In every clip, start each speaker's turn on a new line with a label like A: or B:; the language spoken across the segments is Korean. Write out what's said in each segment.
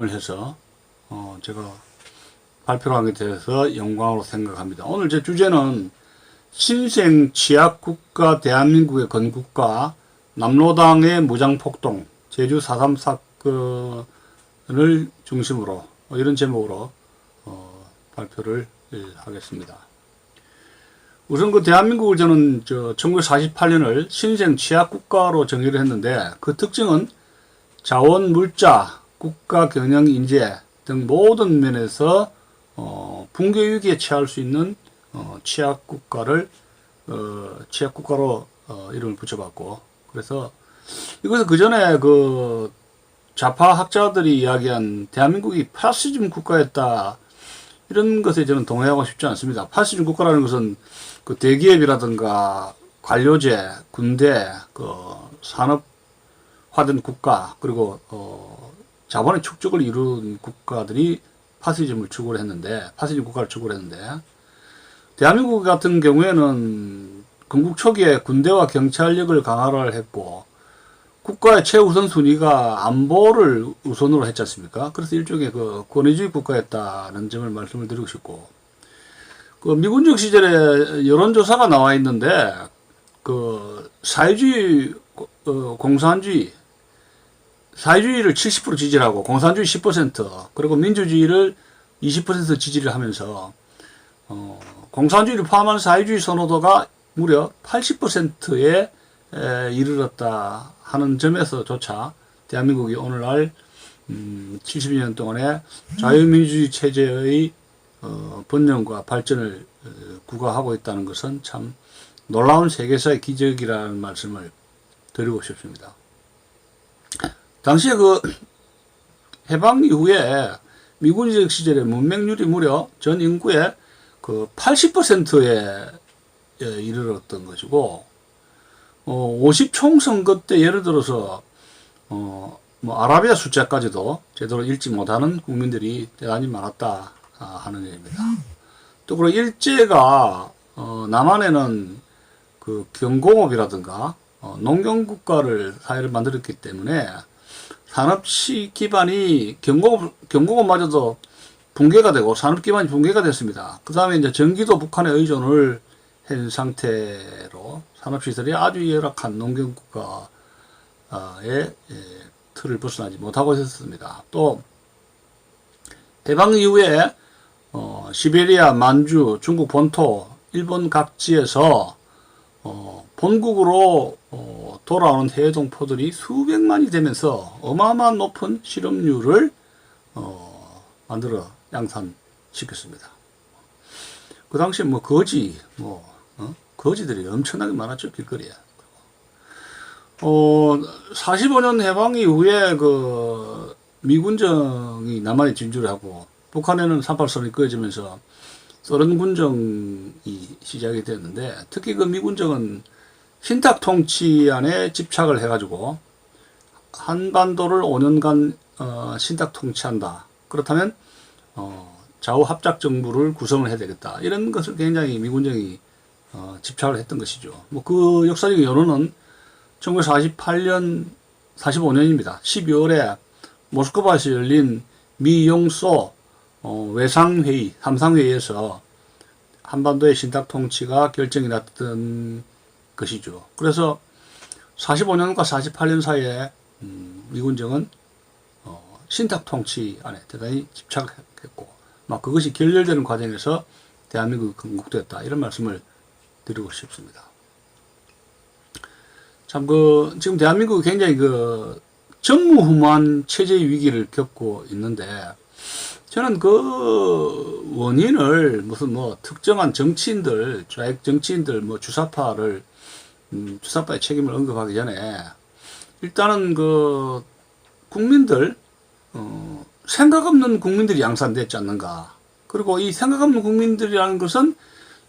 A: 을 해서 어, 제가 발표를 하게 돼서 영광으로 생각합니다. 오늘 제 주제는 신생 취약국가 대한민국의 건국과 남로당의 무장폭동, 제주 4.3 사건을 중심으로 어, 이런 제목으로 어, 발표를 예, 하겠습니다. 우선 그 대한민국을 저는 저 1948년을 신생 취약국가로 정의를 했는데 그 특징은 자원, 물자, 국가 경영 인재 등 모든 면에서 어, 붕괴 위기에 처할 수 있는 어, 취약 국가를 어, 취약 국가로 어, 이름을 붙여봤고 그래서 이것은 그 전에 그 좌파 학자들이 이야기한 대한민국이 파시즘 국가였다 이런 것에 저는 동의하고 싶지 않습니다. 파시즘 국가라는 것은 그 대기업이라든가 관료제, 군대, 그 산업화된 국가 그리고 어, 자본의 축적을 이룬 국가들이 파시즘을 추구를 했는데 파시즘 국가를 추구를 했는데 대한민국 같은 경우에는 건국 초기에 군대와 경찰력을 강화를 했고 국가의 최우선 순위가 안보를 우선으로 했지 않습니까? 그래서 일종의 그 권위주의 국가였다는 점을 말씀을 드리고 싶고 그 미군적 시절에 여론조사가 나와 있는데 그 사회주의 어, 공산주의 사회주의를 70% 지지를 하고 공산주의 10% 그리고 민주주의를 20% 지지를 하면서 어, 공산주의를 포함한 사회주의 선호도가 무려 80%에 에, 이르렀다 하는 점에서조차 대한민국이 오늘날 음, 70년 동안의 자유민주주의 체제의 어, 번영과 발전을 어, 구가하고 있다는 것은 참 놀라운 세계사의 기적이라는 말씀을 드리고 싶습니다. 당시에 그 해방 이후에 미군적 시절에 문맹률이 무려 전 인구의 그 80%에 이르렀던 것이고, 어, 50총 선거 때 예를 들어서, 어, 뭐, 아라비아 숫자까지도 제대로 읽지 못하는 국민들이 대단히 많았다 아, 하는 얘기입니다. 또, 그리고 일제가, 어, 남한에는 그 경공업이라든가, 어, 농경국가를, 사회를 만들었기 때문에 산업시 기반이 경공업, 경공업마저도 붕괴가 되고 산업 기반이 붕괴가 됐습니다. 그 다음에 이제 전기도 북한에 의존을 한 상태로 산업시설이 아주 열악한 농경국가의 예, 틀을 벗어나지 못하고 있었습니다. 또 해방 이후에 어, 시베리아, 만주, 중국 본토, 일본 각지에서 어, 본국으로 어, 돌아오는 해외 동포들이 수백만이 되면서 어마어마한 높은 실업률을 어, 만들어 양산시켰습니다. 그 당시에 뭐 거지, 뭐 어? 거지들이 엄청나게 많았죠 길거리에. 어, 45년 해방 이후에 그 미군정이 남한에 진주를 하고 북한에는 38선이 그어지면서 소련 군정이 시작이 됐는데 특히 그 미군정은 신탁 통치 안에 집착을 해가지고 한반도를 5년간 어, 신탁 통치한다. 그렇다면 어, 좌우 합작 정부를 구성을 해야 되겠다. 이런 것을 굉장히 미군정이 어, 집착을 했던 것이죠. 뭐 그 역사적인 여론은 1948년 45년입니다. 12월에 모스크바에서 열린 미용소 어, 외상회의, 삼상회의에서 한반도의 신탁 통치가 결정이 났던 것이죠. 그래서 45년과 48년 사이에 음, 미군정은 어, 신탁 통치 안에 대단히 집착했고, 막 그것이 결렬되는 과정에서 대한민국이 건국되었다 이런 말씀을 드리고 싶습니다. 참 그 지금 대한민국이 굉장히 그 전무후무한 체제 위기를 겪고 있는데 저는 그 원인을 무슨 뭐 특정한 정치인들, 좌익 정치인들, 뭐 주사파를 음, 주사파의 책임을 언급하기 전에 일단은 그 국민들 어, 생각 없는 국민들이 양산됐지 않는가. 그리고 이 생각 없는 국민들이라는 것은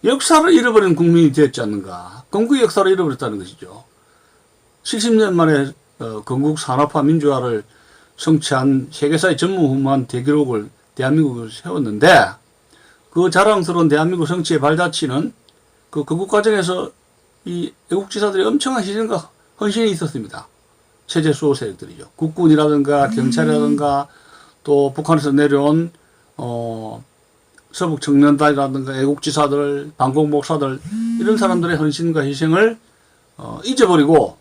A: 역사를 잃어버린 국민이 되었지 않는가. 건국의 역사를 잃어버렸다는 것이죠. 70년 만에 어, 건국 산업화 민주화를 성취한 세계사의 전무후무한 대기록을 대한민국을 세웠는데 그 자랑스러운 대한민국 성취의 발자취는 그 건국 과정에서 이 애국지사들이 엄청난 희생과 헌신이 있었습니다. 체제 수호 세력들이죠. 국군이라든가 경찰이라든가 또 북한에서 내려온 어 서북 청년단이라든가 애국지사들, 방공 목사들 이런 사람들의 헌신과 희생을 어, 잊어버리고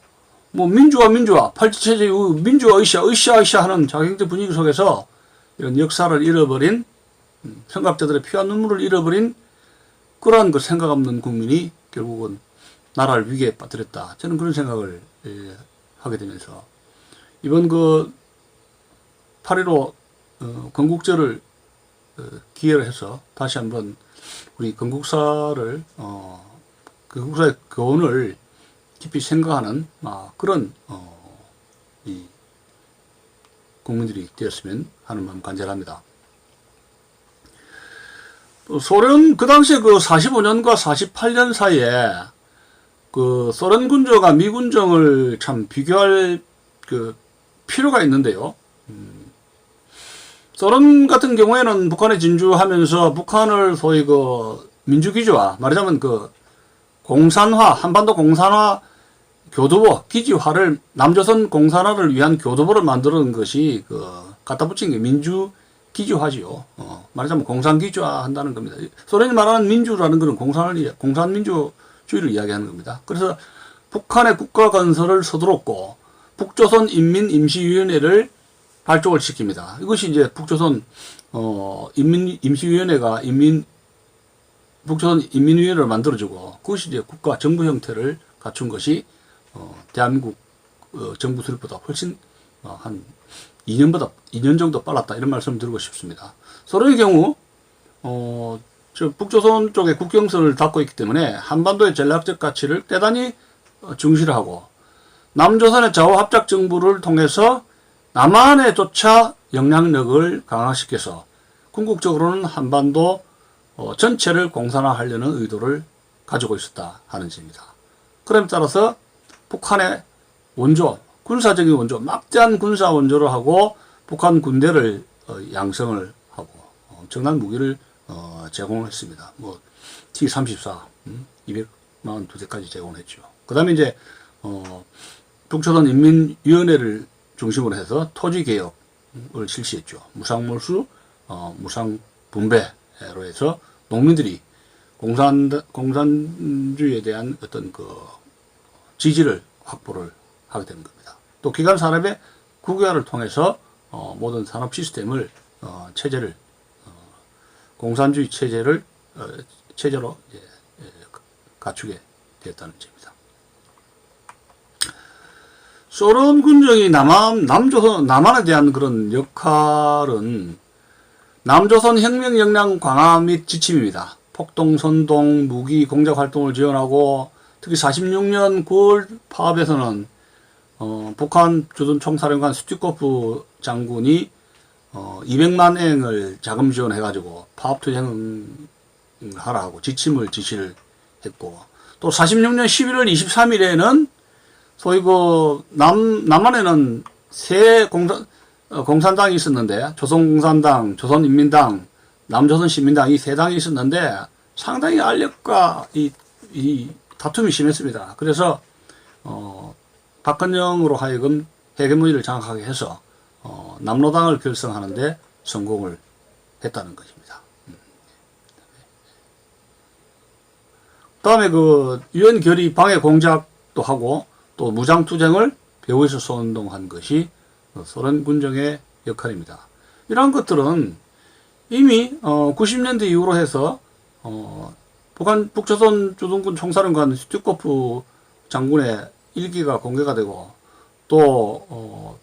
A: 뭐 민주화 민주화 팔찌 체제 이후 민주화 으쌰 으쌰 으쌰 하는 자경적 분위기 속에서 이런 역사를 잃어버린 음, 선각자들의 피와 눈물을 잃어버린 그러한 그 생각 없는 국민이 결국은 나라를 위기에 빠뜨렸다. 저는 그런 생각을 예, 하게 되면서 이번 그 8.15 어, 건국절을 어, 기회를 해서 다시 한번 우리 건국사를 어, 건국사의 교훈을 깊이 생각하는 아, 그런 어, 이 국민들이 되었으면 하는 마음 간절합니다. 또 소련 그 당시에 그 45년과 48년 사이에 그 소련 군정과 미 군정을 참 비교할 그 필요가 있는데요. 음, 소련 같은 경우에는 북한에 진주하면서 북한을 소위 그 민주기지화 말하자면 그 공산화 한반도 공산화 교두보 기지화를 남조선 공산화를 위한 교두보를 만드는 것이 그 갖다 붙인 게 민주 기지화지요. 어, 말하자면 공산 기지화 한다는 겁니다. 소련이 말하는 민주라는 것은 공산을 이야- 공산 민주주의를 이야기하는 겁니다. 그래서 북한의 국가 건설을 서두렀고 북조선 인민 임시위원회를 발족을 시킵니다. 이것이 이제 북조선 어, 인민 임시위원회가 인민 북조선 인민위원회를 만들어주고 그것이 이제 국가 정부 형태를 갖춘 것이 어, 대한민국 어, 정부 수립보다 훨씬 어, 한 2년보다 2년 정도 빨랐다 이런 말씀을 드리고 싶습니다. 소련의 경우 어, 저 북조선 쪽에 국경선을 닫고 있기 때문에 한반도의 전략적 가치를 대단히 어, 중시하고 남조선의 좌우 합작 정부를 통해서 남한에조차 영향력을 강화시켜서 궁극적으로는 한반도 어, 전체를 공산화하려는 의도를 가지고 있었다 하는 점입니다. 그럼 따라서 북한의 원조, 군사적인 원조, 막대한 군사 원조를 하고 북한 군대를 어, 양성을 하고 엄청난 무기를 어, 제공했습니다. 뭐 T-34, 음, 242대까지 제공했죠. 그 다음에 이제 어, 북조선 인민위원회를 중심으로 해서 토지 개혁을 실시했죠. 무상몰수, 어, 무상 분배로 해서 농민들이 공산 공산주의에 대한 어떤 그 지지를 확보를 하게 되는 겁니다. 또 기간 산업의 국유화를 통해서 어, 모든 산업 시스템을 어, 체제를 어, 공산주의 체제를 어, 체제로 이제, 예, 갖추게 되었다는 점입니다. 소련 군정이 남한 남조선 남한에 대한 그런 역할은 남조선 혁명 역량 강화 및 지침입니다. 폭동, 선동, 무기 공작 활동을 지원하고 특히 46년 9월 파업에서는 어, 북한 주둔 총사령관 스티코프 장군이 어, 200만 엔을 자금 지원해가지고 파업 투쟁하라고 지침을 지시를 했고 또 46년 11월 23일에는 소위 그 남, 남한에는 세 공산, 어, 공산당이 있었는데 조선공산당, 조선인민당, 남조선시민당 이 세 당이 있었는데 상당히 알력과 이, 이 다툼이 심했습니다. 그래서 어, 박헌영으로 하여금 해계문의를 장악하게 해서 어, 남로당을 결성하는데 성공을 했다는 것입니다. 음. 다음에 그 유엔 결의 방해 공작도 하고 또 무장투쟁을 배후에서 선동한 것이 소련 군정의 역할입니다. 이러한 것들은 이미 어 90년대 이후로 해서 어 북한 북조선 주둔군 총사령관 스튜코프 장군의 일기가 공개가 되고 또 어,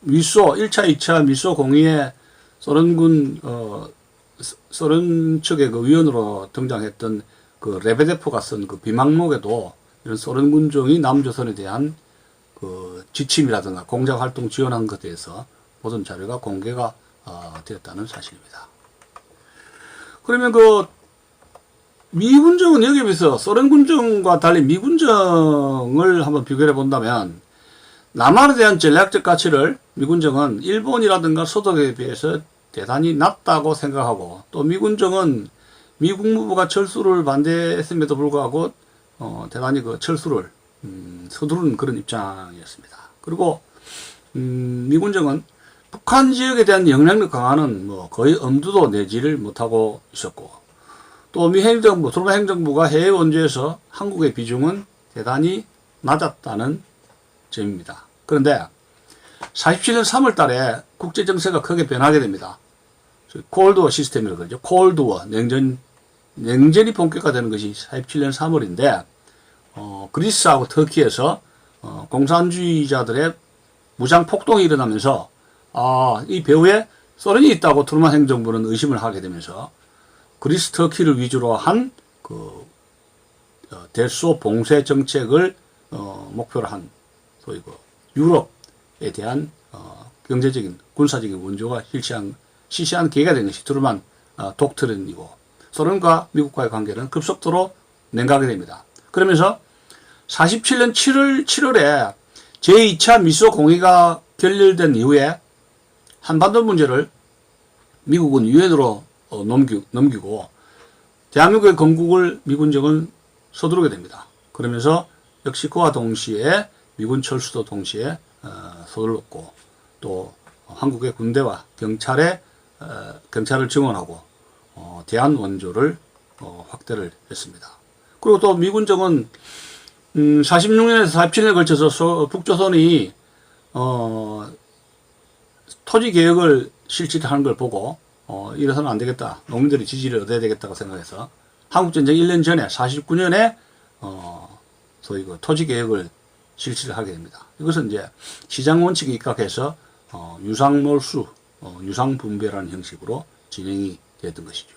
A: 미소 1차, 2차 미소 공의에 소련군 어, 소- 소련 측의 그 위원으로 등장했던 그 레베데프가 쓴 그 비망록에도 이런 소련 군정이 남조선에 대한 그 지침이라든가 공작 활동 지원한 것에 대해서 모든 자료가 공개가 어, 되었다는 사실입니다. 그러면 그 미군정은 여기에 비해서 소련 군정과 달리 미군정을 한번 비교해 본다면 남한에 대한 전략적 가치를 미군정은 일본이라든가 서독에 비해서 대단히 낮다고 생각하고 또 미군정은 미 국 무부가 철수를 반대했음에도 불구하고 어, 대단히 그 철수를 음, 서두르는 그런 입장이었습니다. 그리고 음, 미군정은 북한 지역에 대한 영향력 강화는 뭐 거의 엄두도 내지를 못하고 있었고 또 미 행정부, 트루먼 행정부가 해외 원조에서 한국의 비중은 대단히 낮았다는 점입니다. 그런데 47년 3월 달에 국제 정세가 크게 변하게 됩니다. 콜드워 시스템이라고 그러죠. 콜드워, 냉전, 냉전이 본격화되는 것이 47년 3월인데, 어, 그리스하고 터키에서 어, 공산주의자들의 무장 폭동이 일어나면서 아, 이 배후에 소련이 있다고 트루만 행정부는 의심을 하게 되면서 그리스 터키를 위주로 한그 어, 대소 봉쇄 정책을 어, 목표로 한 소위 그 유럽에 대한 어, 경제적인 군사적인 원조가 실시한 시시한 계기가 된 것이 트루만 어, 독트린이고 소련과 미국과의 관계는 급속도로 냉각이 됩니다. 그러면서 47년 7월 7월에 제2차 미소 공의가 결렬된 이후에 한반도 문제를 미국은 유엔으로 어, 넘기, 넘기고 대한민국의 건국을 미군정은 서두르게 됩니다. 그러면서 역시 그와 동시에 미군 철수도 동시에 어, 서둘렀고 또 한국의 군대와 경찰에 어, 경찰을 증원하고 어, 대한 원조를 어, 확대를 했습니다. 그리고 또 미군정은 음, 46년에서 47년에 걸쳐서 소- 북조선이 어, 토지 개혁을 실시하는 걸 보고 어, 이래서는 안 되겠다. 농민들이 지지를 얻어야 되겠다고 생각해서 한국전쟁 1년 전에 49년에 어, 소위 그 토지 개혁을 실시를 하게 됩니다. 이것은 이제 시장 원칙에 입각해서 어, 유상몰수, 어, 유상분배라는 형식으로 진행이 됐던 것이죠.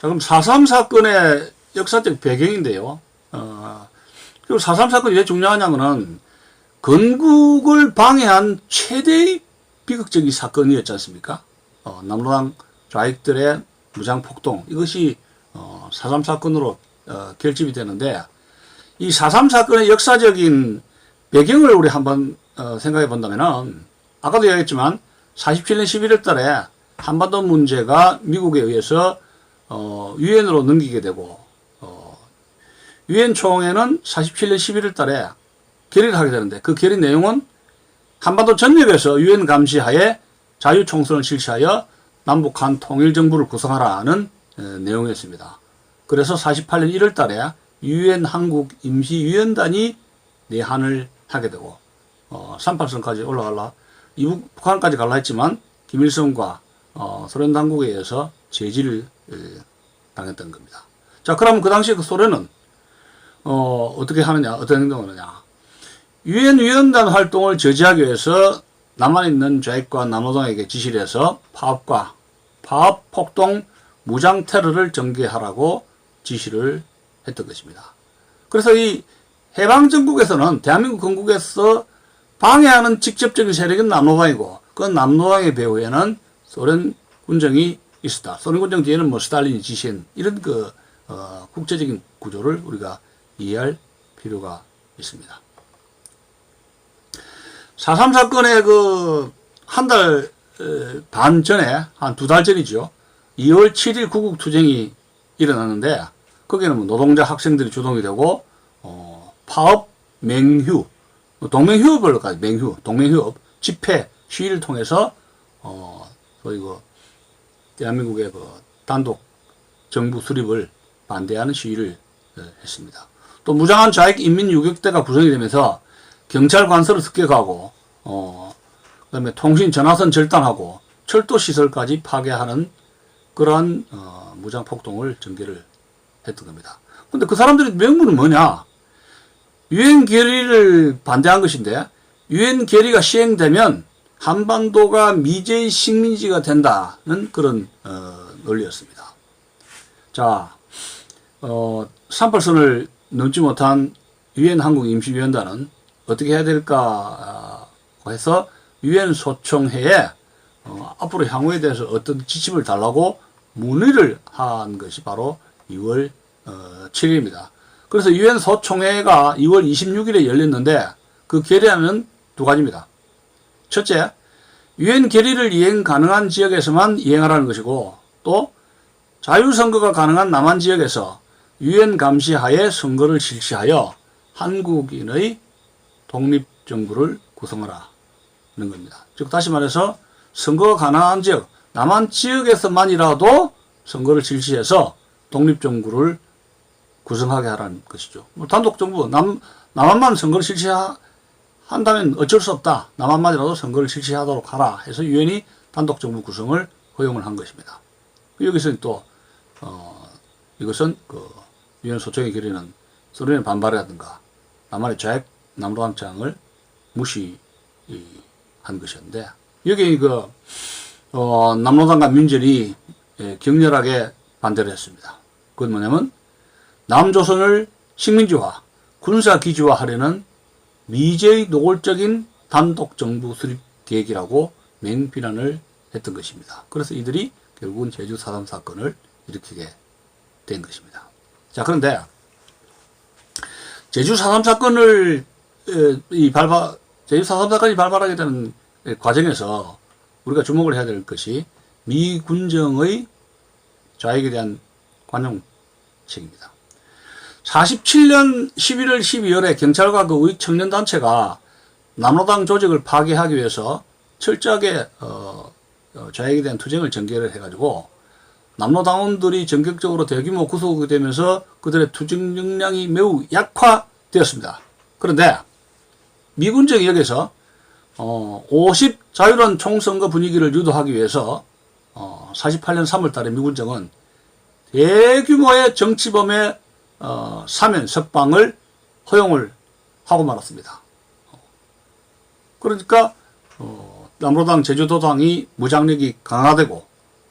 A: 자, 그럼 4.3 사건의 역사적 배경인데요. 어, 그리고 4.3 사건이 왜 중요하냐면은 건국을 방해한 최대의 비극적인 사건이었지 않습니까? 어, 남로당 좌익들의 무장 폭동 이것이 어, 4.3 사건으로 어, 결집이 되는데 이 4.3 사건의 역사적인 배경을 우리 한번 어, 생각해 본다면은 아까도 이야기했지만 47년 11월 달에 한반도 문제가 미국에 의해서 어, 유엔으로 넘기게 되고 어, 유엔 총회는 47년 11월 달에 결의를 하게 되는데 그 결의 내용은 한반도 전역에서 유엔 감시하에 자유 총선을 실시하여 남북한 통일 정부를 구성하라는 에, 내용이었습니다. 그래서 48년 1월 달에 유엔 한국 임시위원단이 내한을 하게 되고 어, 38선까지 올라갈라 이북 북한까지 갈라 했지만 김일성과 어, 소련 당국에 의해서 제지를 에, 당했던 겁니다. 자, 그럼 그 당시 그 소련은 어, 어떻게 하느냐, 어떤 행동을 하느냐. 유엔 위원단 활동을 저지하기 위해서 남한에 있는 좌익과 남노당에게 지시를 해서 파업과 파업 폭동 무장 테러를 전개하라고 지시를 했던 것입니다. 그래서 이 해방 정국에서는 대한민국 건국에서 방해하는 직접적인 세력은 남노당이고 그 남노당의 배후에는 소련 군정이 있었다. 소련 군정 뒤에는 뭐 스탈린이 지시한 이런 그 어, 국제적인 구조를 우리가 이해할 필요가 있습니다. 4.3 사건의 그, 한 달 반 전에, 한 두 달 전이죠. 2월 7일 구국 투쟁이 일어났는데, 거기는 뭐 노동자 학생들이 주동이 되고, 어, 파업, 맹휴, 뭐 동맹휴업을까지, 맹휴, 동맹휴업, 집회, 시위를 통해서, 어, 소위 그, 대한민국의 그 단독 정부 수립을 반대하는 시위를 어, 했습니다. 또 무장한 좌익 인민 유격대가 구성이 되면서 경찰 관서를 습격하고 어 그다음에 통신 전화선 절단하고 철도 시설까지 파괴하는 그러한 어, 무장 폭동을 전개를 했던 겁니다. 근데 그 사람들의 명분은 뭐냐? 유엔 결의를 반대한 것인데 유엔 결의가 시행되면 한반도가 미제의 식민지가 된다는 그런 어, 논리였습니다. 자, 어, 38선을 넘지 못한 유엔 한국 임시위원단은 어떻게 해야 될까 해서 유엔 소총회에 어, 앞으로 향후에 대해서 어떤 지침을 달라고 문의를 한 것이 바로 2월 어, 7일입니다. 그래서 유엔 소총회가 2월 26일에 열렸는데 그 결의안은 두 가지입니다. 첫째, 유엔 결의를 이행 가능한 지역에서만 이행하라는 것이고 또 자유선거가 가능한 남한 지역에서 유엔 감시하에 선거를 실시하여 한국인의 독립정부를 구성하라. 겁니다. 즉 다시 말해서 선거가 가능한 지역, 남한 지역에서만이라도 선거를 실시해서 독립정부를 구성하게 하라는 것이죠. 뭐 단독정부, 남, 남한만 선거를 실시한다면 어쩔 수 없다. 남한만이라도 선거를 실시하도록 하라 해서 유엔이 단독정부 구성을 허용을 한 것입니다. 여기서 또, 어, 이것은 그 유엔 소총의 결의는 소련의 반발이라든가 남한의 좌익 남로당장을 무시한 것이었는데 여기 그 어, 남로당과 민전이 예, 격렬하게 반대를 했습니다. 그건 뭐냐면 남조선을 식민지화, 군사 기지화 하려는 미제의 노골적인 단독 정부 수립 계획이라고 맹비난을 했던 것입니다. 그래서 이들이 결국은 제주 4.3 사건을 일으키게 된 것입니다. 자, 그런데 제주 4.3 사건을 에, 이 발발 제주 4.3 사건이 발발하게 되는 과정에서 우리가 주목을 해야 될 것이 미 군정의 좌익에 대한 관용책입니다. 47년 11월 12월에 경찰과 그 우익 청년단체가 남로당 조직을 파괴하기 위해서 철저하게 어, 어, 좌익에 대한 투쟁을 전개를 해가지고 남로당원들이 전격적으로 대규모 구속이 되면서 그들의 투쟁 역량이 매우 약화되었습니다. 그런데 미군정이 여기서 어, 50 자유로운 총선거 분위기를 유도하기 위해서 어, 48년 3월 달에 미군정은 대규모의 정치범의 어, 사면 석방을 허용을 하고 말았습니다. 그러니까 어, 남로당 제주도당이 무장력이 강화되고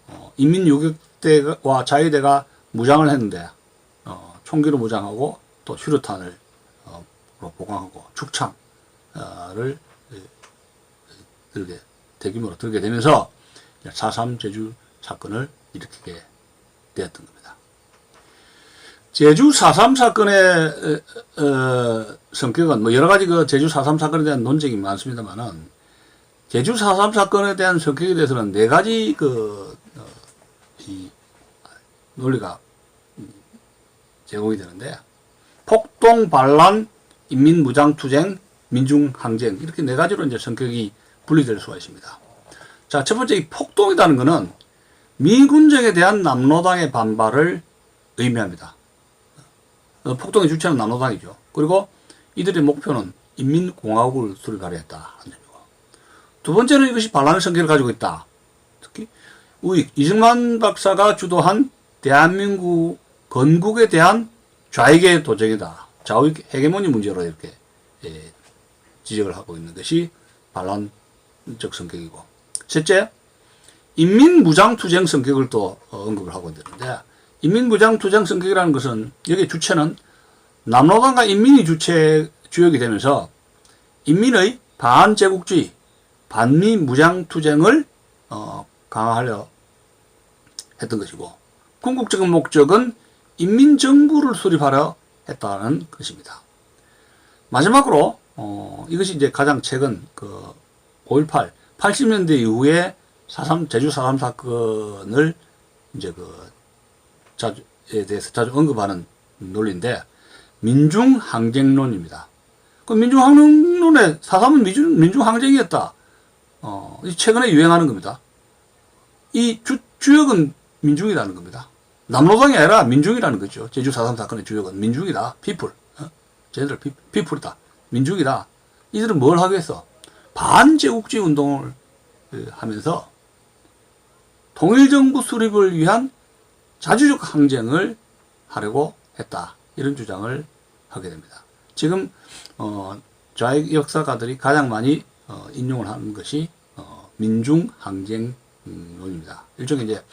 A: 어, 인민요격대와 자위대가 무장을 했는데 어, 총기로 무장하고 또 휴류탄을 어, 보강하고 축창 을 예, 들게 대규모로 들게 되면서 4.3 제주 사건을 일으키게 되었던 겁니다. 제주 4.3 사건의 어, 어, 성격은 뭐 여러 가지 그 제주 4.3 사건에 대한 논쟁이 많습니다만은 제주 4.3 사건에 대한 성격에 대해서는 네 가지 그, 어, 이 논리가 제공이 되는데 폭동 반란 인민무장투쟁 민중항쟁 이렇게 네 가지로 이제 성격이 분리될 수가 있습니다. 자, 첫 번째 이 폭동이라는 것은 미군정에 대한 남로당의 반발을 의미합니다. 어, 폭동의 주체는 남로당이죠. 그리고 이들의 목표는 인민공화국을 수립하려 했다. 두 번째는 이것이 반란의 성격을 가지고 있다. 특히 우익 이승만 박사가 주도한 대한민국 건국에 대한 좌익의 도적이다. 좌익 헤게모니 문제로 이렇게 예, 지적을 하고 있는 것이 반란적 성격이고. 셋째, 인민무장투쟁 성격을 또 어, 언급을 하고 있는데, 인민무장투쟁 성격이라는 것은, 여기 주체는 남로당과 인민이 주체, 주역이 되면서, 인민의 반제국주의, 반미 무장투쟁을, 어, 강화하려 했던 것이고, 궁극적인 목적은 인민정부를 수립하려 했다는 것입니다. 마지막으로, 어, 이것이 이제 가장 최근 그, 5.18, 80년대 이후에 4.3, 제주 4.3 사건을 이제 그 자주에 대해서 자주 언급하는 논리인데 민중항쟁론입니다. 그 민중항쟁론에 4.3은 민중, 민중항쟁이었다. 어, 최근에 유행하는 겁니다. 이 주, 주역은 민중이라는 겁니다. 남로당이 아니라 민중이라는 거죠. 제주 4.3 사건의 주역은 민중이다. 피플. 어? 쟤네들 피, 피플이다. 민중이다. 이들은 뭘 하겠어? 반제국주의 운동을 하면서 통일정부 수립을 위한 자주적 항쟁을 하려고 했다. 이런 주장을 하게 됩니다. 지금 어, 좌익 역사가들이 가장 많이 어, 인용을 하는 것이 어, 민중 항쟁론입니다. 일종의 이제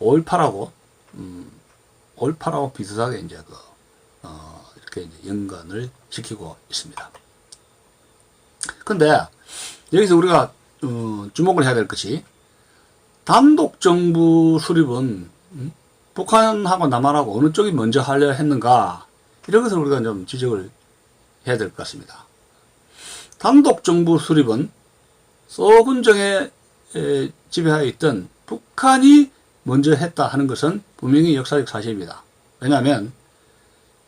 A: 5.18하고 음, 5.18하고 비슷하게 이제 그, 어, 이렇게 이제 연관을 시키고 있습니다. 근데 여기서 우리가 어, 주목을 해야 될 것이 단독 정부 수립은 음? 북한하고 남한하고 어느 쪽이 먼저 하려 했는가 이런 것을 우리가 좀 지적을 해야 될 것 같습니다. 단독 정부 수립은 소군정에 지배하에 있던 북한이 먼저 했다 하는 것은 분명히 역사적 사실입니다. 왜냐하면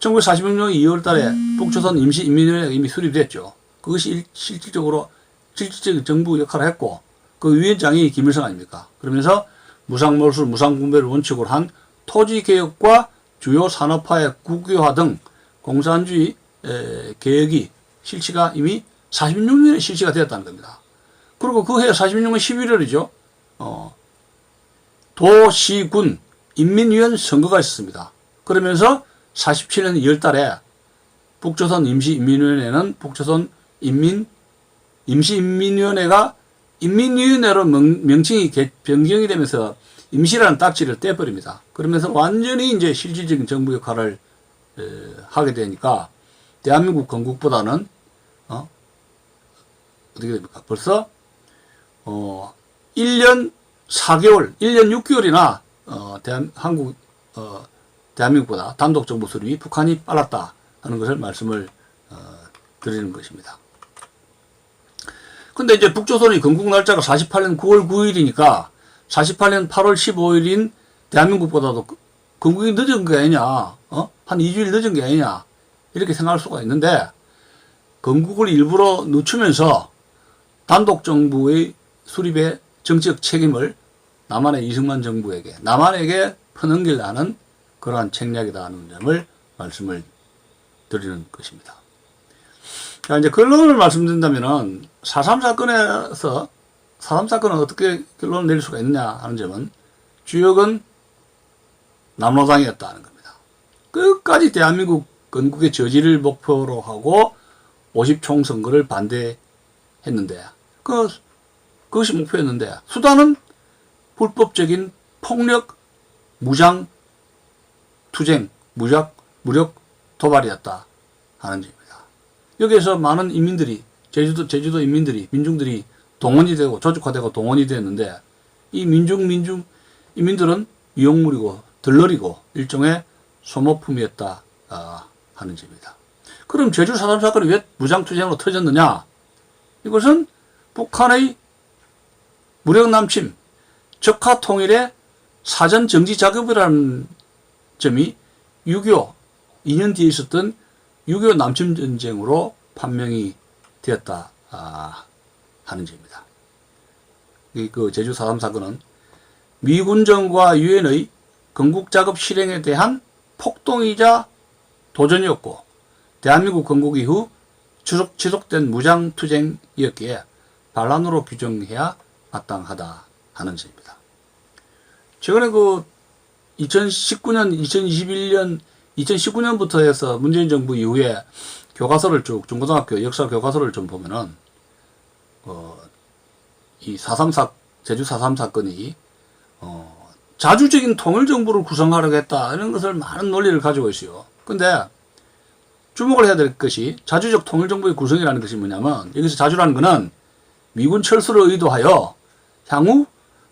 A: 1946년 2월 달에 북조선 임시인민회가 이미 수립됐죠. 그것이 일- 실질적으로 실질적인 정부 역할을 했고 그 위원장이 김일성 아닙니까? 그러면서 무상몰수, 무상분배를 원칙으로 한 토지개혁과 주요 산업화의 국유화 등 공산주의 에, 개혁이 실시가 이미 46년에 실시가 되었다는 겁니다. 그리고 그 해 46년 11월이죠. 어, 도시군 인민위원 선거가 있었습니다. 그러면서 47년 2월 달에 북조선 임시인민위원회는 북조선 인민 임시인민위원회가 인민위원회로 명, 명칭이 개- 변경이 되면서 임시라는 딱지를 떼버립니다. 그러면서 완전히 이제 실질적인 정부 역할을 에, 하게 되니까 대한민국 건국보다는 어? 어떻게 됩니까? 벌써 어 1년 4개월, 1년 6개월이나 어 대한 한국 어 대한민국보다 단독 정부 수립이 북한이 빨랐다 하는 것을 말씀을 어, 드리는 것입니다. 근데 이제 북조선의 건국 날짜가 48년 9월 9일이니까 48년 8월 15일인 대한민국보다도 그- 건국이 늦은 게 아니냐, 어? 한 2주일 늦은 게 아니냐, 이렇게 생각할 수가 있는데, 건국을 일부러 늦추면서 단독 정부의 수립의 정치적 책임을 남한의 이승만 정부에게, 남한에게 퍼넘기려는 그러한 책략이다 하는 점을 말씀을 드리는 것입니다. 자, 이제 결론을 말씀드린다면은, 4.3 사건에서, 4.3 사건은 어떻게 결론을 내릴 수가 있느냐 하는 점은, 주역은 남로당이었다는 겁니다. 끝까지 대한민국 건국의 저지를 목표로 하고, 50총 선거를 반대했는데, 그, 그것이 목표였는데, 수단은 불법적인 폭력, 무장, 투쟁, 무력, 무력 도발이었다 하는 점입니다. 여기에서 많은 인민들이 제주도 제주도 인민들이 민중들이 동원이 되고 조직화되고 동원이 됐는데 이 민중 민중 인민들은 유용물이고 들러리고 일종의 소모품이었다 아, 하는 점입니다. 그럼 제주 사람 사건이 왜 무장투쟁으로 터졌느냐? 이것은 북한의 무력 남침, 적화 통일의 사전 정지 작업이라는 점이 6.25 2년 뒤에 있었던 6.25 남침 전쟁으로 판명이 되었다 아, 하는 점입니다. 이그 제주 4.3 사건은 미군정과 유엔의 건국 작업 실행에 대한 폭동이자 도전이었고 대한민국 건국 이후 지속, 지속된 무장 투쟁이었기에 반란으로 규정해야 마땅하다 하는 점입니다. 최근에 그 2019년, 2021년, 2019년부터 해서 문재인 정부 이후에 교과서를 쭉 중고등학교 역사 교과서를 좀 보면은 어, 이4.3 사, 제주 4.3 사건이 어, 자주적인 통일 정부를 구성하려고 했다 이런 것을 많은 논리를 가지고 있어요. 근데 주목을 해야 될 것이 자주적 통일 정부의 구성이라는 것이 뭐냐면 여기서 자주라는 것은 미군 철수를 의도하여 향후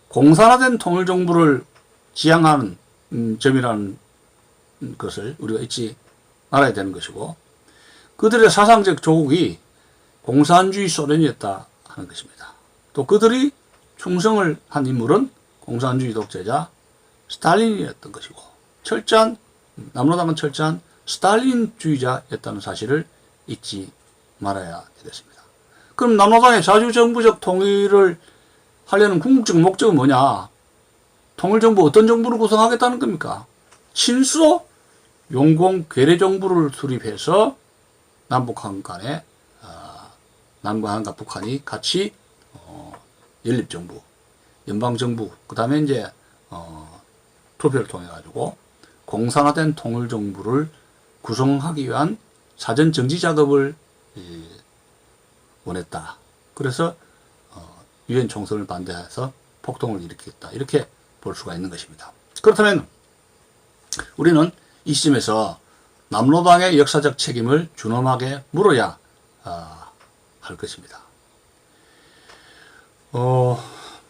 A: 공산화된 통일 정부를 지향하는 음, 점이라는 것을 우리가 잊지 말아야 되는 것이고 그들의 사상적 조국이 공산주의 소련이었다 하는 것입니다. 또 그들이 충성을 한 인물은 공산주의 독재자 스탈린이었던 것이고 철저한 남로당은 철저한 스탈린주의자였다는 사실을 잊지 말아야 되겠습니다. 그럼 남로당의 자주정부적 통일을 하려는 궁극적 목적은 뭐냐? 통일정부 어떤 정부를 구성하겠다는 겁니까? 친소 용공 괴뢰 정부를 수립해서 남북한 간에 어, 남한과 북한이 같이 어, 연립정부, 연방정부, 그 다음에 이제 어, 투표를 통해 가지고 공산화된 통일정부를 구성하기 위한 사전 정지 작업을 이, 원했다. 그래서 어, 유엔 총선을 반대해서 폭동을 일으켰다. 이렇게 볼 수가 있는 것입니다. 그렇다면 우리는 이 시점에서 남로당의 역사적 책임을 준엄하게 물어야 아, 할 것입니다. 어,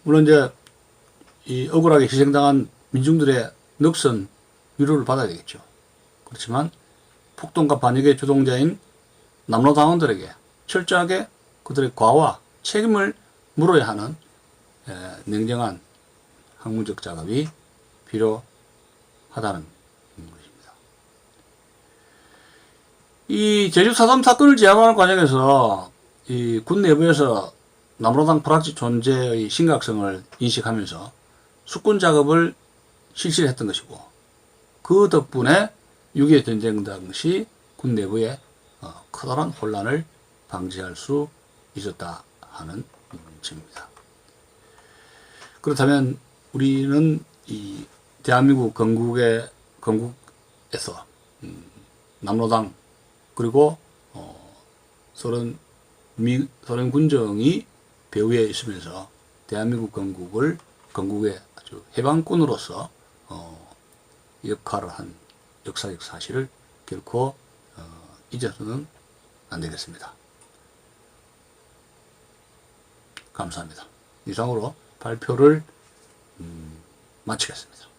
A: 물론 이제 이 억울하게 희생당한 민중들의 넋은 위로를 받아야 되겠죠. 그렇지만 폭동과 반역의 주동자인 남로당원들에게 철저하게 그들의 과와 책임을 물어야 하는 에, 냉정한 학문적 작업이 필요하다는 것입니다. 이 제주 4.3 사건을 제압하는 과정에서 이 군 내부에서 남로당 불확실 존재의 심각성을 인식하면서 숙군 작업을 실시를 했던 것이고 그 덕분에 6.25 전쟁 당시 군 내부에 어, 커다란 혼란을 방지할 수 있었다 하는 음, 점입니다. 그렇다면 우리는 이 대한민국 건국의 건국에서 음, 남로당 그리고 어, 소련 미, 소련 군정이 배후에 있으면서 대한민국 건국을 건국의 아주 해방군으로서 어, 역할을 한 역사적 사실을 결코 어, 잊어서는 안 되겠습니다. 감사합니다. 이상으로 발표를 음, 마치겠습니다.